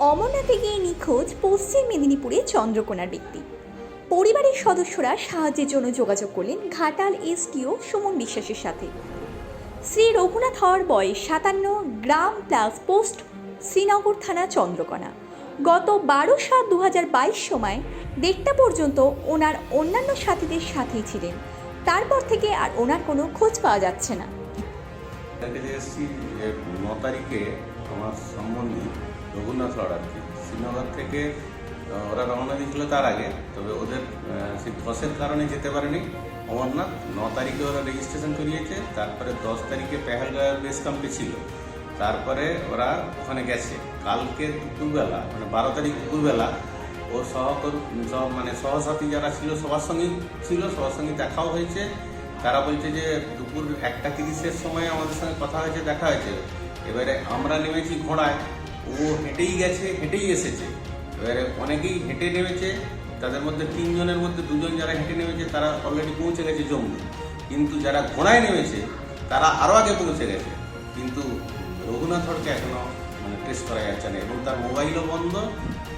অমরনাথে গিয়ে নিখোঁজ পশ্চিম মেদিনীপুরে চন্দ্রকোনার ব্যক্তি। পরিবারের সদস্যরা সাহায্যের জন্য যোগাযোগ করলেন ঘাটাল এসটিও সুমন বিশ্বাসের সাথে। শ্রী রঘুনাথ হওয়ার বয়স সাতান্ন, গ্রাম প্লাস পোস্ট, শ্রীনগর থানা চন্দ্রকোনা। গত বারো সাত দু সময় দেড়টা পর্যন্ত ওনার অন্যান্য সাথীদের সাথেই ছিলেন। তারপর থেকে আর ওনার কোনো খোঁজ পাওয়া যাচ্ছে না। তারিখে আমার রঘুনাথ লড় কি শ্রীনগর থেকে ওরা রওনা দিয়েছিল তার আগে, তবে ওদের সেই ধসের কারণে যেতে পারেনি। অমরনাথ, ন তারিখে ওরা রেজিস্ট্রেশন করিয়েছে, তারপরে দশ তারিখে পেহেলগাঁও বেস ক্যাম্পে ছিল। তারপরে ওরা ওখানে গেছে। কালকে দুপুরবেলা মানে বারো তারিখ দুপুরবেলা, ও সহকর্মী সব মানে সহসাথী যারা ছিল, সবার সঙ্গেই ছিল, সবার সঙ্গে দেখাও হয়েছে। তারা বলছে যে দুপুর একটা তিরিশের সময় আমাদের সঙ্গে কথা হয়েছে, দেখা হয়েছে। এবারে আমরা নেমেছি ঘোড়ায়। ও হেঁটেই গেছে, হেঁটেই এসেছে। এবারে অনেকেই হেঁটে নেমেছে, তাদের মধ্যে তিনজনের মধ্যে দুজন যারা হেঁটে নেমেছে, তারা অলরেডি পৌঁছে গেছে জম্মু কিন্তু যারা ঘোড়ায় নেমেছে, তারা আরও আগে পৌঁছে গেছে। কিন্তু রঘুনাথ হরকে এখনও মানে টেস্ট করা যাচ্ছে না, এবং তার মোবাইলও বন্ধ।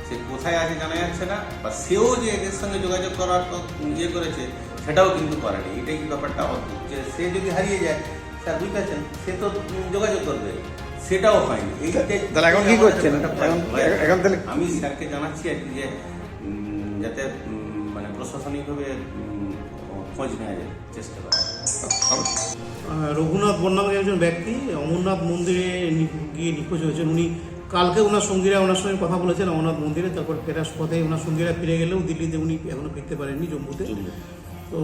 সে কোথায় আছে জানা যাচ্ছে না, বা সেও যে এদের সঙ্গে যোগাযোগ করার ইয়ে করেছে, সেটাও কিন্তু করেনি। এটাই ব্যাপারটা অদ্ভুত যে সে যদি হারিয়ে যায়, স্যার বুঝতে পারছেন, সে তো যোগাযোগ করবে। সেটাও হয়নি। তাহলে এখন কি করছেন? এখন- তাহলে- আমি স্যারকে জানাচ্ছি আর কি যে যাতে মানে প্রশাসনিকভাবে খোঁজ নেওয়া যায় চেষ্টা করা রঘুনাথ বর্মা একজন ব্যক্তি অমরনাথ মন্দিরে গিয়ে নিখোঁজ হয়েছেন। উনি কালকে ওনার সঙ্গীরা ওনার সঙ্গে কথা বলেছেন অমরনাথ মন্দিরে তারপর ফেরার পথে ওনার সঙ্গীরা ফিরে গেলেও দিল্লিতে উনি এখনও ফিরতে পারেননি জম্মুতে। তো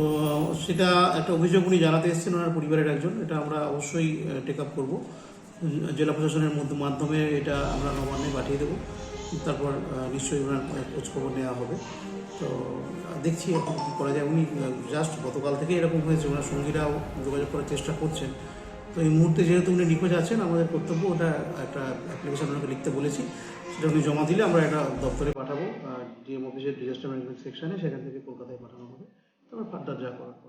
সেটা একটা অভিযোগ উনি জানাতে এসেছেন ওনার পরিবারের একজন এটা আমরা অবশ্যই টেক আপ করব। জেলা প্রশাসনের মধ্য- মাধ্যমে এটা আমরা নবান্নে পাঠিয়ে দেবো। তারপর নিশ্চয়ই ওনার খোঁজখবর নেওয়া হবে। তো, দেখছি এখন কী করা যায়। উনি জাস্ট গতকাল থেকে এরকম হয়েছে। ওনার সঙ্গীরাও যোগাযোগ করার চেষ্টা করছেন। তো এই মুহূর্তে যেহেতু উনি নিখোঁজ আছেন, আমাদের কর্তব্য ওটা একটা অ্যাপ্লিকেশন ওনাকে লিখতে বলেছি। সেটা উনি জমা দিলে আমরা এটা দপ্তরে পাঠাবো। ডিএম অফিসের ডিজাস্টার ম্যানেজমেন্ট সেকশনে সেখান থেকে কলকাতায় পাঠানো হবে। তারপর ফার্দার যা করার।